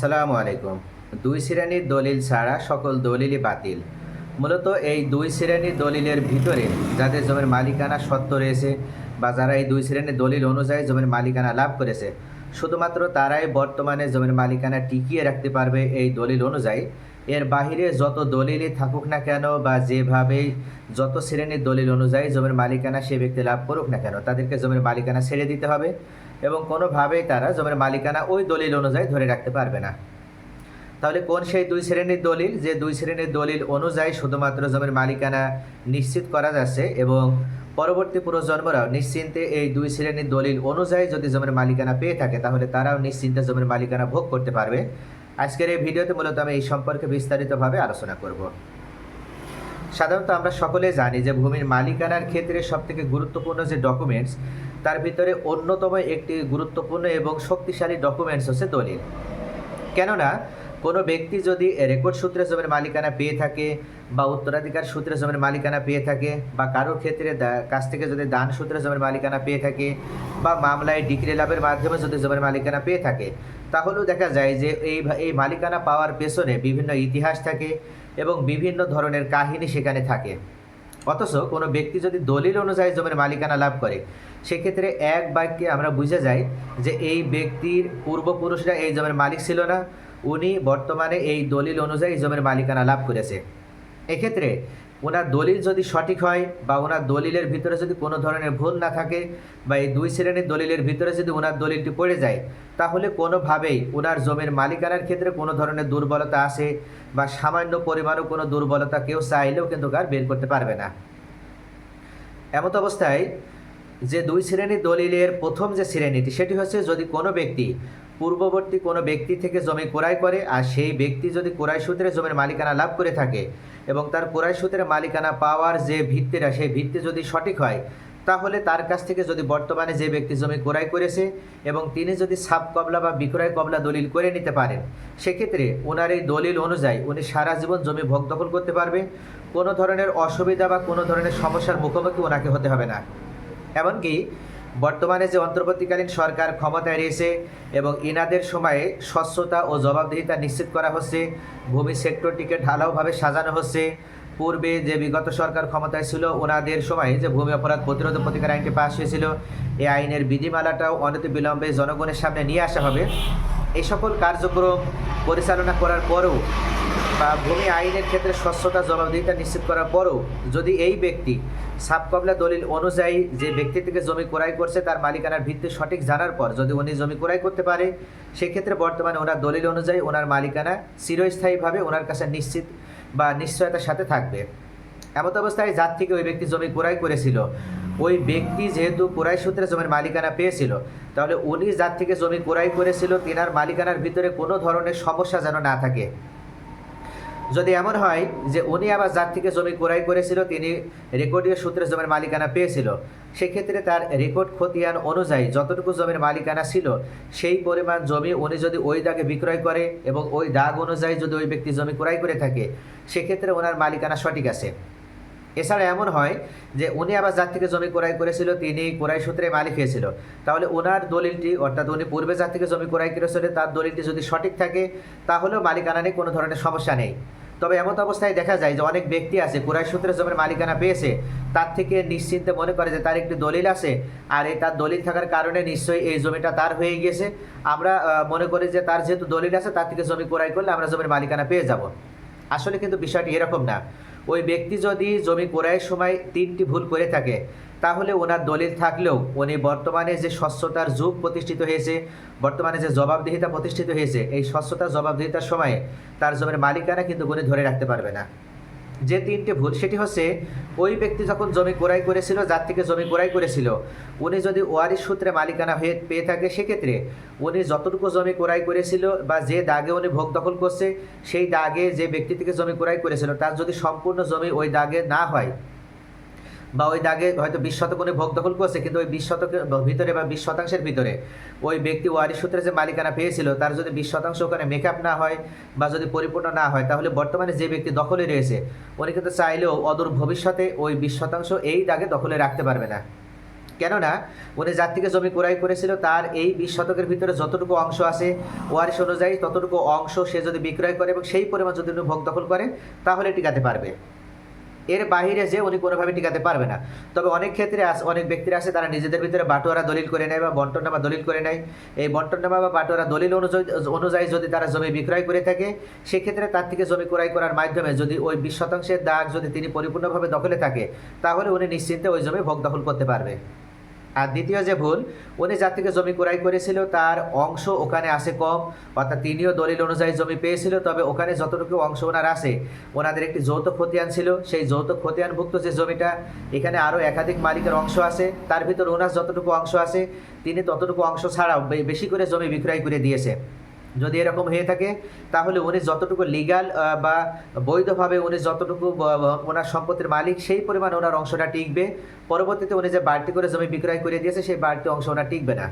আসসালামু আলাইকুম। দুই শ্রেণির দলিল ছাড়া সকল দলিলই বাতিল। মূলত এই দুই শ্রেণির দলিলের ভিতরে যাদের জমির মালিকানা সত্ত্ব রয়েছে বা যারা এই দুই শ্রেণির দলিল অনুযায়ী জমির মালিকানা লাভ করেছে, শুধুমাত্র তারাই বর্তমানে জমির মালিকানা টিকিয়ে রাখতে পারবে এই দলিল অনুযায়ী। এর বাহিরে যত দলিলই থাকুক না কেন বা যেভাবেই যত শ্রেণির দলিল অনুযায়ী জমির মালিকানা সে ব্যক্তি লাভ করুক না কেন, তাদেরকে জমির মালিকানা ছেড়ে দিতে হবে। এবং কোনোভাবেই তারা জমির মালিকানা ওই দলিল অনুযায়ী ধরে রাখতে পারবে না। তাহলে কোন সেই দুই শ্রেণির দলিল? যে দুই শ্রেণির দলিল অনুযায়ী শুধুমাত্র জমির মালিকানা নিশ্চিত করা যাচ্ছে এবং পরবর্তী প্রজন্মরাও নিশ্চিন্তে এই দুই শ্রেণির দলিল অনুযায়ী যদি জমির মালিকানা পেয়ে থাকে, তাহলে তারাও নিশ্চিন্তে জমির মালিকানা ভোগ করতে পারবে। আজকের এই ভিডিওতে মূলত আমি এই সম্পর্কে বিস্তারিতভাবে আলোচনা করব। সাধারণত আমরা সকলে জানি যে ভূমির মালিকানার ক্ষেত্রে সবথেকে গুরুত্বপূর্ণ যে ডকুমেন্টস তার ভিতরে অন্যতম একটি গুরুত্বপূর্ণ এবং শক্তিশালী ডকুমেন্টস হচ্ছে দলিল। কেননা, কোনো ব্যক্তি যদি রেকর্ড সূত্রে জমির মালিকানা পেয়ে থাকে বা উত্তরাধিকার সূত্রে জমির মালিকানা পেয়ে থাকে বা কারোর ক্ষেত্রে কাছ থেকে যদি দান সূত্রে জমির মালিকানা পেয়ে থাকে বা মামলায় ডিগ্রি লাভের মাধ্যমে যদি জমির মালিকানা পেয়ে থাকে, তাহলেও দেখা যায় যে এই এই মালিকানা পাওয়ার পেছনে বিভিন্ন ইতিহাস থাকে এবং বিভিন্ন ধরনের কাহিনী সেখানে থাকে। অথচ কোনো ব্যক্তি যদি দলিল অনুযায়ী জমির মালিকানা লাভ করে, সেক্ষেত্রে এক বাক্যে আমরা বুঝে যাই যে এই ব্যক্তির পূর্বপুরুষরা এই জমির মালিক ছিল না, উনি বর্তমানে এই দলিল অনুযায়ী জমির মালিকানা লাভ করেছে। এক্ষেত্রে ওনার দলিল যদি সঠিক হয় বা ওনার দলিলের ভিতরে যদি কোনো ধরনের ভুল না থাকে বা এই দুই শ্রেণির দলিলের ভিতরে যদি ওনার দলিলটি পড়ে যায়, তাহলে কোনোভাবেই ওনার জমির মালিকানার ক্ষেত্রে কোনো ধরনের দুর্বলতা আসে বা সামান্য পরিমাণও কোনো দুর্বলতা কেউ চাইলেও কিন্তু কার বের করতে পারবে না। এমত অবস্থায় যে দুই শ্রেণির দলিলের প্রথম যে শ্রেণীটি, সেটি হচ্ছে যদি কোনো ব্যক্তি পূর্ববর্তী কোনো ব্যক্তি থেকে জমি ক্রয় করে আর সেই ব্যক্তি যদি ক্রয় সূত্রে জমির মালিকানা লাভ করে থাকে এবং তার ক্রয় সূত্রে মালিকানা পাওয়ার যে ভিত্তিটা, সেই ভিত্তি যদি সঠিক হয়, তাহলে তার কাছ থেকে যদি বর্তমানে যে ব্যক্তি জমি ক্রয় করেছে এবং তিনি যদি সাব কবলা বা বিক্রয় কবলা দলিল করে নিতে পারেন, সেক্ষেত্রে ওনার এই দলিল অনুযায়ী উনি সারা জীবন জমি ভোগ দখল করতে পারবে। কোনো ধরনের অসুবিধা বা কোনো ধরনের সমস্যার মুখোমুখি ওনাকে হতে হবে না। এমনকি বর্তমানে যে অন্তর্বর্তীকালীন সরকার ক্ষমতায় রয়েছে এবং ইনাদের সময়ে স্বচ্ছতা ও জবাবদিহিতা নিশ্চিত করা হচ্ছে, ভূমি সেক্টরটিকে ঢালাওভাবে সাজানো হচ্ছে। পূর্বে যে বিগত সরকার ক্ষমতায় ছিল, ওনাদের সময় যে ভূমি অপরাধ প্রতিরোধ প্রতিকার আইনটি পাশ হয়েছিল এই আইনের বিধিমালাটাও বিলম্বে জনগণের সামনে নিয়ে আসা হবে। এই সকল কার্যক্রম পরিচালনা করার পরেও ভূমি আইনের ক্ষেত্রে স্বচ্ছতা জবাবদিহিতা নিশ্চিত করার পরও যদি এই ব্যক্তি সাবকবলা দলিল অনুযায়ী যে ব্যক্তি থেকে জমি ক্রয় করছে, তার মালিকানার ভিত্তি সঠিক জানার পর যদি উনি জমি ক্রয় করতে পারে, সেক্ষেত্রে বর্তমানে ওনার দলিল অনুযায়ী ওনার মালিকানা চিরস্থায়ীভাবে ওনার কাছে নিশ্চিত বা নিশ্চয়তার সাথে থাকবে। এমত অবস্থায় যার থেকে ওই ব্যক্তি জমি ক্রয় করেছিল, ওই ব্যক্তি যেহেতু ক্রয় সূত্রে জমির মালিকানা পেয়েছিল, তাহলে উনি যার থেকে জমি ক্রয় করেছিল, তেনার মালিকানার ভিতরে কোনো ধরনের সমস্যা যেন না থাকে। যদি এমন হয় যে উনি আবার যার থেকে জমি ক্রয় করেছিল, তিনি রেকর্ডীয় সূত্রে জমির মালিকানা পেয়েছিল, সেক্ষেত্রে তার রেকর্ড খতিয়ান অনুযায়ী যতটুকু জমির মালিকানা ছিল, সেই পরিমাণ জমি উনি যদি ওই দাগে বিক্রয় করে এবং ওই দাগ অনুযায়ী যদি ওই ব্যক্তি জমি ক্রয় করে থাকে, সেক্ষেত্রে ওনার মালিকানা সঠিক আছে। এছাড়া এমন হয় যে উনি আবার যার থেকে জমি ক্রয় করেছিল, তিনি ক্রয় সূত্রে মালিক হয়েছিল। তাহলে ওনার দলিলটি, অর্থাৎ উনি পূর্বে যার থেকে জমি ক্রয় করেছিল তার দলিলটি যদি সঠিক থাকে, তাহলেও মালিকানা নিয়ে কোনো ধরনের সমস্যা নেই। তবে এমন অবস্থায় দেখা যায় যে অনেক ব্যক্তি আছে কুরাই সূত্রে জমির মালিকানা পেয়েছে, তার থেকে নিশ্চিন্তে মনে করে যে তার একটি দলিল আছে, আর এই তার দলিল থাকার কারণে নিশ্চয়ই এই জমিটা তার হয়ে গিয়েছে। আমরা মনে করি যে তার যেহেতু দলিল আছে, তার থেকে জমি ক্রয় করলে আমরা জমির মালিকানা পেয়ে যাব। আসলে কিন্তু বিষয়টি এরকম না। ওই ব্যক্তি যদি জমি ক্রয়ের সময় তিনটি ভুল করে থাকে তাহলে ওনার দলিল থাকলেও উনি বর্তমানে যে স্বচ্ছতার যুগ প্রতিষ্ঠিত হয়েছে, বর্তমানে যে জবাবদিহিতা প্রতিষ্ঠিত হয়েছে, এই স্বচ্ছতার জবাবদিহিতার সময়ে তার জমির মালিকানা কিন্তু উনি ধরে রাখতে পারবে না। যে তিনটে ভুল, সেটি হচ্ছে ওই ব্যক্তি যখন জমি ক্রয় করেছিল, যার থেকে জমি ক্রয় করেছিল, উনি যদি ওয়ারিশ সূত্রে মালিকানা হয়ে পেয়ে থাকে, সেক্ষেত্রে উনি যতটুকু জমি ক্রয় করেছিল বা যে দাগে উনি ভোগ দখল করছে, সেই দাগে যে ব্যক্তি থেকে জমি ক্রয় করেছিল, তার যদি সম্পূর্ণ জমি ওই দাগে না হয় বা ওই দাগে হয়তো বিশ শতক উনি ভোগ দখল করছে, কিন্তু ওই বিশ শতকের ভিতরে বা বিশ শতাংশের ভিতরে ওই ব্যক্তি ওয়ারিশ সূত্রে যে মালিকানা পেয়েছিল, তার যদি বিশ শতাংশ ওখানে মেকআপ না হয় বা যদি পরিপূর্ণ না হয়, তাহলে বর্তমানে যে ব্যক্তি দখলে রয়েছে, উনি কিন্তু চাইলেও অদূর ভবিষ্যতে ওই বিশ শতাংশ এই দাগে দখলে রাখতে পারবে না। কেননা উনি যার থেকে জমি ক্রয় করেছিল, তার এই বিশ শতকের ভিতরে যতটুকু অংশ আছে, ওয়ারিশ অনুযায়ী ততটুকু অংশ সে যদি বিক্রয় করে এবং সেই পরিমাণ যদি উনি ভোগ দখল করে, তাহলে টিকাতে পারবে। এর বাহিরে যে উনি কোনোভাবে টিকাতে পারবে না। তবে অনেক ক্ষেত্রে অনেক ব্যক্তিরা আছে, তারা নিজেদের ভিতরে বাটোয়ারা দলিল করে নেয় বা বন্টননামা দলিল করে নেয়। এই বন্টননামা বা বাটোয়ারা দলিল অনুযায়ী অনুযায়ী যদি তারা জমি বিক্রয় করে থাকে, সেক্ষেত্রে তার থেকে জমি ক্রয় করার মাধ্যমে যদি ওই বিশ শতাংশের দাগ যদি তিনি পরিপূর্ণভাবে দখলে থাকে, তাহলে উনি নিশ্চিন্তে ওই জমি ভোগ দখল করতে পারবে। আর দ্বিতীয় যে ভুল, উনি যার থেকে জমি ক্রয় করেছিল, তার অংশ ওখানে আসে কম, অর্থাৎ তিনিও দলিল অনুযায়ী জমি পেয়েছিল, তবে ওখানে যতটুকু অংশ ওনার আসে ওনাদের একটি যৌথ খতিয়ান ছিল। সেই যৌথ খতিয়ানভুক্ত যে জমিটা, এখানে আরও একাধিক মালিকের অংশ আছে, তার ভিতর ওনার যতটুকু অংশ আছে, তিনি ততটুকু অংশ ছাড়াও বেশি করে জমি বিক্রয় করে দিয়েছে। যদি এরকম হয়ে থাকে, তাহলে উনি যতটুকু লিগাল বা বৈধভাবে উনি যতটুকু ওনার সম্পত্তির মালিক, সেই পরিমাণ ওনার অংশটা টিকবে। পরবর্তীতে উনি যে বাড়তি করে জমি বিক্রয় করে দিয়েছে, সেই বাড়তি অংশ ওনার টিকবে না।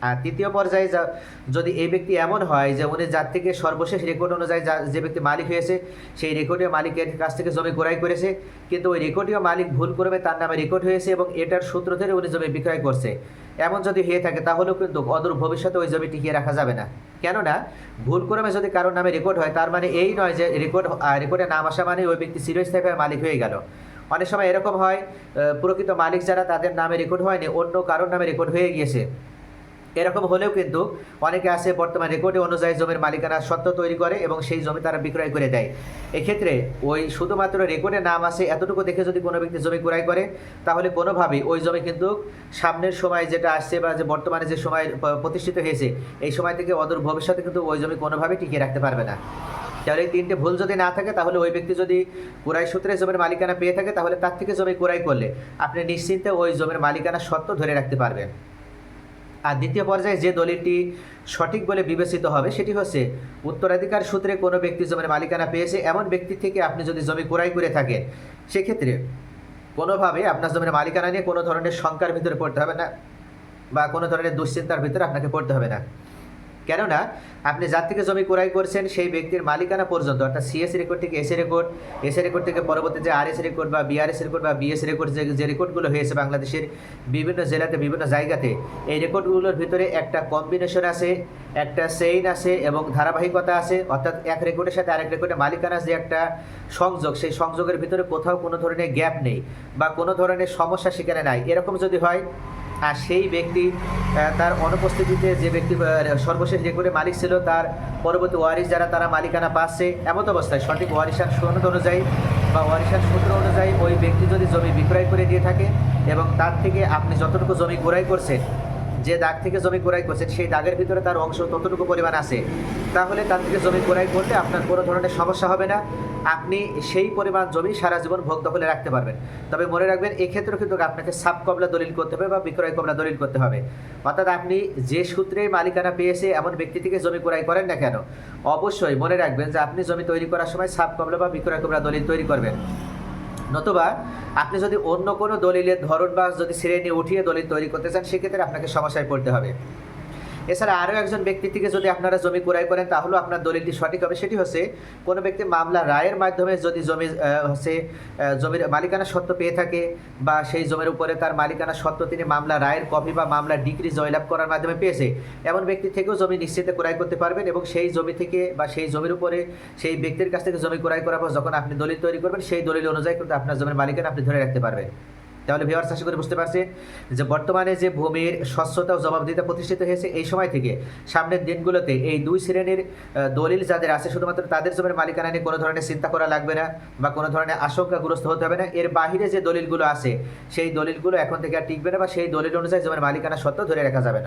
আর তৃতীয় পর্যায়ে যা- যদি এই ব্যক্তি এমন হয় যে উনি যার থেকে সর্বশেষ রেকর্ড অনুযায়ী যা- ব্যক্তি মালিক হয়েছে, সেই রেকর্ডীয় মালিকের কাছ থেকে জমি ক্রয় করেছে, কিন্তু ওই রেকর্ডীয় মালিক ভুল করবে তার নামে রেকর্ড হয়েছে এবং এটার সূত্র ধরে উনি জমি বিক্রয় করছে। এমন যদি হয়ে থাকে, তাহলেও কিন্তু অদূর ভবিষ্যতে ওই জমি টিকিয়ে রাখা যাবে না। কেননা, ভুল ক্রমে যদি কারোর নামে রেকর্ড হয়, তার মানে এই নয় যে রেকর্ড রেকর্ডে নাম আসা মানে ওই ব্যক্তি চিরস্থায়ীভাবে মালিক হয়ে গেল। অনেক সময় এরকম হয় প্রকৃত মালিক যারা তাদের নামে রেকর্ড হয়নি, অন্য কারোর নামে রেকর্ড হয়ে গিয়েছে। এরকম হলেও কিন্তু অনেকে আছে বর্তমান রেকর্ডে অনুযায়ী জমির মালিকানা সত্ত্ব তৈরি করে এবং সেই জমি তারা বিক্রয় করে দেয়। এক্ষেত্রে ওই শুধুমাত্র রেকর্ডে নাম আসে এতটুকু দেখে যদি কোনো ব্যক্তি জমি ক্রয় করে, তাহলে কোনোভাবেই ওই জমি কিন্তু সামনের সময় যেটা আসছে বা যে বর্তমানে যে সময় প্রতিষ্ঠিত হয়েছে, এই সময় থেকে অদূর ভবিষ্যতে কিন্তু ওই জমি কোনোভাবেই টিকিয়ে রাখতে পারবে না। তাহলে এই তিনটে ভুল যদি না থাকে, তাহলে ওই ব্যক্তি যদি কুরাই সূত্রে জমির মালিকানা পেয়ে থাকে, তাহলে তার থেকে জমি কুরাই করলে আপনি নিশ্চিন্তে ওই জমির মালিকানা সত্ত্ব ধরে রাখতে পারবেন। আর দ্বিতীয় পর্যায়ে যে দলিলটি সঠিক বলে বিবেচিত হবে, সেটি হচ্ছে উত্তরাধিকার সূত্রে কোনো ব্যক্তি জমির মালিকানা পেয়েছে, এমন ব্যক্তি থেকে আপনি যদি জমি ক্রয় করে থাকেন, সেক্ষেত্রে কোনোভাবে আপনার জমির মালিকানা নিয়ে কোনো ধরনের শঙ্কার ভিতরে পড়তে হবে না বা কোনো ধরনের দুশ্চিন্তার ভিতরে আপনাকে পড়তে হবে না। কেননা আপনি যার থেকে জমি ক্রয় করছেন সেই ব্যক্তির মালিকানা পর্যন্ত, অর্থাৎ সিএস রেকর্ড থেকে এসএ রেকর্ড এসএ রেকর্ড থেকে পরবর্তী যে আরএস রেকর্ড বা বিআরএস রেকর্ড বা বিএস রেকর্ড যে যে রেকর্ডগুলো হয়েছে বাংলাদেশের বিভিন্ন জেলাতে, বিভিন্ন জায়গাতে, এই রেকর্ডগুলোর ভিতরে একটা কম্বিনেশন আছে, একটা সেইন আছে এবং ধারাবাহিকতা আছে, অর্থাৎ এক রেকর্ডের সাথে আরেক রেকর্ডের মালিকানা যে একটা সংযোগ, সেই সংযোগের ভিতরে কোথাও কোনো ধরনের গ্যাপ নেই বা কোনো ধরনের সমস্যা সেখানে নাই। এরকম যদি হয় আর সেই ব্যক্তি তার অনুপস্থিতিতে যে ব্যক্তি সর্বশেষ যে করে মালিক ছিল, তার পরবর্তী ওয়ারিশ যারা, তারা মালিকানা পাচ্ছে এমত অবস্থায়। সঠিক ওয়ারিশার সনদ অনুযায়ী বা ওয়ারিশার সূত্র অনুযায়ী ওই ব্যক্তি যদি জমি বিক্রয় করে দিয়ে থাকে এবং তার থেকে আপনি যতটুকু জমি ক্রয় করছেন যে দাগ থেকে জমি ক্রয় করছেন সেই দাগের ভিতরে তার অংশ ততটুকু পরিমাণ আছে। তাহলে তার থেকে জমি ক্রয় করলে আপনার কোনো ধরনের সমস্যা হবে না। আপনি সেই পরিমাণ জমি সারা জীবন ভোগ দখলে রাখতে পারবেন। তবে মনে রাখবেন, এক্ষেত্রে কিন্তু আপনাকে সাব কবলা দলিল করতে হবে বা বিক্রয় কবলা দলিল করতে হবে। অর্থাৎ আপনি যে সূত্রে মালিকানা পেয়েছে, এমন ব্যক্তি থেকে জমি ক্রয় করেন না কেন? অবশ্যই মনে রাখবেন যে আপনি জমি তৈরি করার সময় সাব কবলা বা বিক্রয় কবলা দলিল তৈরি করবেন। নতুবা আপনি যদি অন্য কোনো দলিলের ধরন বা যদি শ্রেণি উঠিয়ে দলিল তৈরি করতে চান, সেক্ষেত্রে আপনাকে সমস্যায় পড়তে হবে। এছাড়া আরও একজন ব্যক্তি থেকে যদি আপনারা জমি ক্রয় করেন তাহলেও আপনার দলিলটি সঠিক হবে। সেটি হচ্ছে, কোনো ব্যক্তি মামলা রায়ের মাধ্যমে যদি জমি হচ্ছে জমির মালিকানা সত্ত্ব পেয়ে থাকে বা সেই জমির উপরে তার মালিকানা সত্ত্ব তিনি মামলা রায়ের কপি বা মামলা ডিগ্রি জয়লাভ করার মাধ্যমে পেয়েছে, এমন ব্যক্তি থেকেও জমি নিশ্চিত ক্রয় করতে পারবেন এবং সেই জমি থেকে বা সেই জমির উপরে সেই ব্যক্তির কাছ থেকে জমি ক্রয় করার পর যখন আপনি দলিল তৈরি করবেন, সেই দলিল অনুযায়ী কিন্তু আপনার জমির মালিকানা আপনি ধরে রাখতে পারবেন। তাহলে ভিওয়ার্স আশা করে বুঝতে পারছেন যে বর্তমানে যে ভূমির স্বচ্ছতা ও জবাবদিহিতা প্রতিষ্ঠিত হয়েছে এই সময় থেকে সামনের দিনগুলোতে এই দুই শ্রেণির দলিল যাদের আছে শুধুমাত্র তাদের জমির মালিকানা নিয়ে কোনো ধরনের চিন্তা করা লাগবে না বা কোনো ধরনের আশঙ্কাগ্রস্ত হতে হবে না। এর বাহিরে যে দলিলগুলো আছে, সেই দলিলগুলো এখন থেকে আর টিকবে না বা সেই দলিল অনুযায়ী জমির মালিকানা সত্ত্বেও ধরে রাখা যাবে না।